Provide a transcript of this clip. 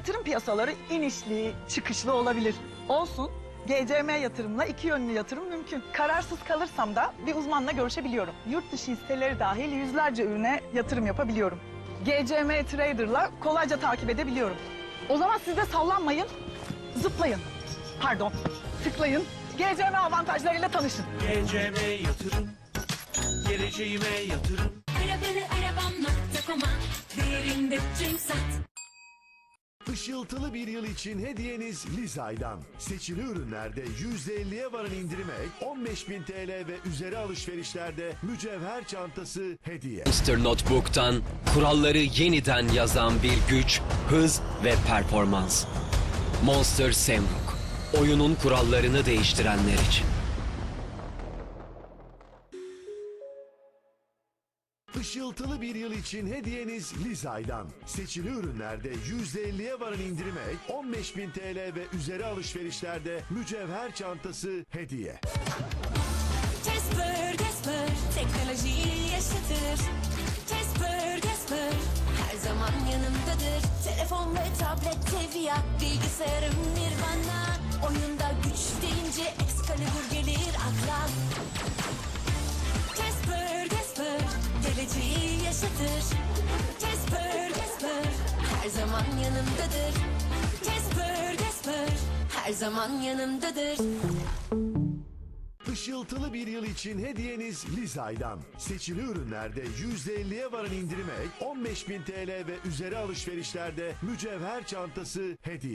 Yatırım piyasaları inişli, çıkışlı olabilir. Olsun. GCM yatırımla iki yönlü yatırım mümkün. Kararsız kalırsam da bir uzmanla görüşebiliyorum. Yurt dışı hisseleri dahil yüzlerce ürüne yatırım yapabiliyorum. GCM Trader'la kolayca takip edebiliyorum. O zaman siz de sallanmayın, zıplayın. Pardon, tıklayın. GCM avantajlarıyla tanışın. GCM yatırım Geleceğime yatırım Arabalı arabam.com'a Değerinde tüm sat Işıltılı bir yıl için hediyeniz Lizay'dan. Seçili ürünlerde %50'ye varan indirime ek 15.000 TL ve üzeri alışverişlerde mücevher çantası hediye. Monster Notebook'tan kuralları yeniden yazan bir güç, hız ve performans. Monster Semruk. Oyunun kurallarını değiştirenler için. Işıltılı bir yıl için hediyeniz Lizay'dan. Seçili ürünlerde %50'ye varan indirime ek 15.000 TL ve üzeri alışverişlerde mücevher çantası hediye. Casper, Casper Teknolojiyi yaşatır Casper, Casper Her zaman yanımdadır Telefon ve tablet Tevya Bilgisayarım Nirvana Oyunda Her zaman yanımdadır Işıltılı bir yıl için hediyeniz Lizay'dan. Seçili ürünlerde %50'ye varan indirime ek 15.000 TL ve üzeri alışverişlerde mücevher çantası hediye.